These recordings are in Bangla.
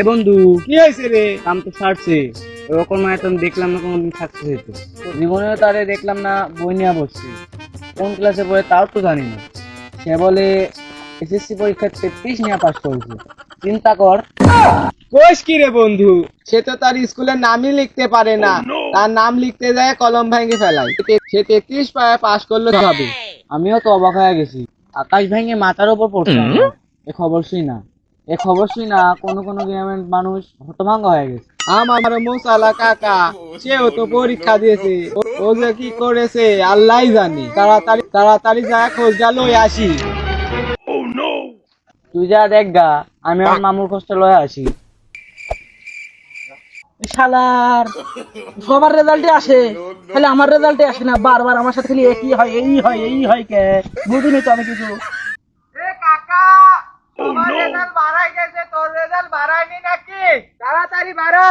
এ বন্ধু কি হয়েছে রে? কাম তো ছাড়ছে ওরকম আমি দেখলাম না কোনোদিন সাকসেস হইতে জীবনেও তারে দেখলাম না বই নিয়ে বসছে। কোন ক্লাসে পড়ে তাও তো জানি না। সে বলে এসএসসি পরীক্ষায় তেত্রিশ নিয়ে পাস করেছে। চিন্তা কর। কোষ কি রে বন্ধু? সে তো তার স্কুলের নামই লিখতে পারে না। তার নাম লিখতে যায় কলম ভেঙে ফেলায়। সে তেত্রিশ পায় পাশ করলে হবে আমিও তো অবাক হয়ে গেছি। আকাশ ভেঙে মাথার উপর পড়ছে। এ খবর শুই না। এ না কোনো কোনো গ্রামের মানুষ হতভাঙ্গ হয়ে গেছে। আমার মোসালা কাকা সেও তো পরীক্ষা দিয়েছে। ও- যে কি করেছে আল্লাহ জানে। তাড়াতাড়ি তাড়াতাড়ি যা খোঁজ গেল আসি। তুই যা দেখ গা আমি আমার মামুর কষ্ট লয়ে আসি। শালার সবার রেজাল্টে আসে। খালি আমার রেজাল্টে আসে না বারবার আমার সাথে খালি একই হয় এই হয় এই হয় কে? বুঝিনি তো আমি কিছু। তোমার রেজাল্ট বাড়াই গেছে তোর রেজাল্ট বাড়ায়নি নাকি? তাড়াতাড়ি বাড়া।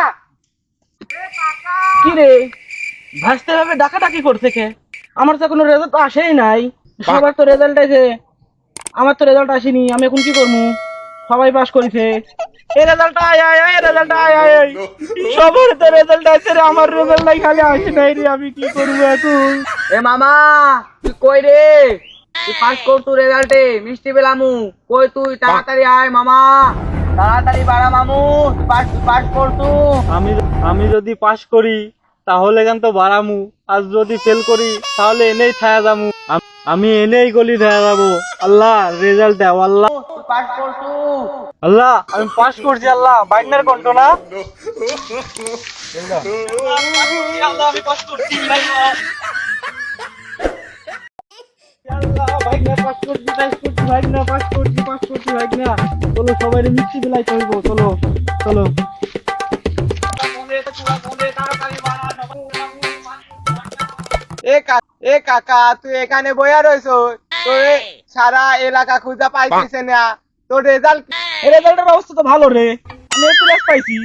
কি রে ভাসতে হবে ডাকাডাকি করছে কে? আমার তো কোনো রেজাল্ট আসেই নাই। সবার তো রেজাল্ট আছে আমার তো রেজাল্ট আসেনি আমি এখন কি করব? সবাই পাস করেছে। এই রেজাল্ট আয় আয় আয় রেজাল্ট আয় আয় আয়। সবার তো রেজাল্ট আছে রে আমার রেজাল্ট নাই খালি আসে নাই রে আমি কি করব এখন? এ মামা তুই কই রে? তুই পাস কর তুই রেজাল্টে মিষ্টি পেলামু। কই তুই? তাড়াতাড়ি আয় মামা। তাড়াতাড়ি বাড়া মামু। তুই পাস পাস কর আমি আমি যদি পাশ করি তাহলে কেন তো বাড়ামু? আর যদি ফেল করি তাহলে এনেই থায়া যামু। আম- আমি এনেই গলি থায়া যাব। আল্লাহ রেজাল্ট দাও আল্লাহ। তুই পাস কর আল্লাহ আমি পাস করছি আল্লাহ। বাইকনার কণ্ঠ না? আল্লাহ আমি পাস করছি চলো সবাই মিষ্টি বেলায় চলবো চলো চলো। এ কাকা তুই এখানে বইয়া রয়েছো তোর সারা এলাকা খুঁজা পাইছিস না। তোর রেজাল্ট রেজাল্টের অবস্থা তো ভালো রে। আমি এ প্লাস পাইছি।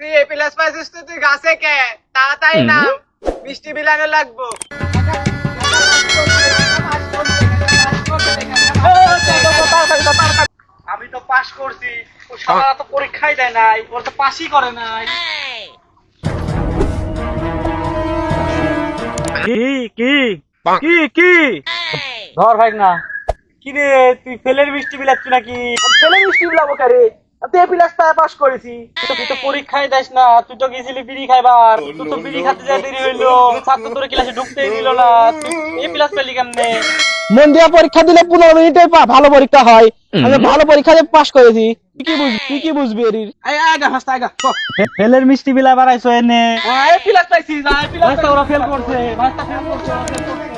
তুই এ প্লাস পাইছিস তো তুই গাছে কে? তাড়াতাড়ি না মিষ্টি বিলানো লাগবো। করছি। ও সারা তো পরীক্ষাই দেয় নাই ওর তো পাসই করে নাই। কি কি কি কি? ধর ভাই না। কি রে তুই ফেলের মিষ্টি বিলাচ্ছ নাকি? ছেলে মিষ্টি বিলাবো কারে তুই এ প্লাস পায় পাস করেছি। তুই তো- পরীক্ষায় দেস না তুই তো গেছিলি বিড়ি খাইবার। তুই তো বিড়ি খাতে যা দেরি হইল। ছাত্র তোর ক্লাসে ঢুকতেই দিল না। তুই এ প্লাস পেলি কেমনে? মন দিয়া পরীক্ষা দিলে পনেরো মিনিটে পা- ভালো পরীক্ষা হয়। আমি ভালো পরীক্ষা দিয়ে পাশ করেছি তুই কি বুঝবি? তুই কি বুঝবি এরির আগা ফাস্ট আগা ফেলের মিষ্টি বিলা বাড়াইছো এনে। পাইছি ফেল করছে ফেল করছে।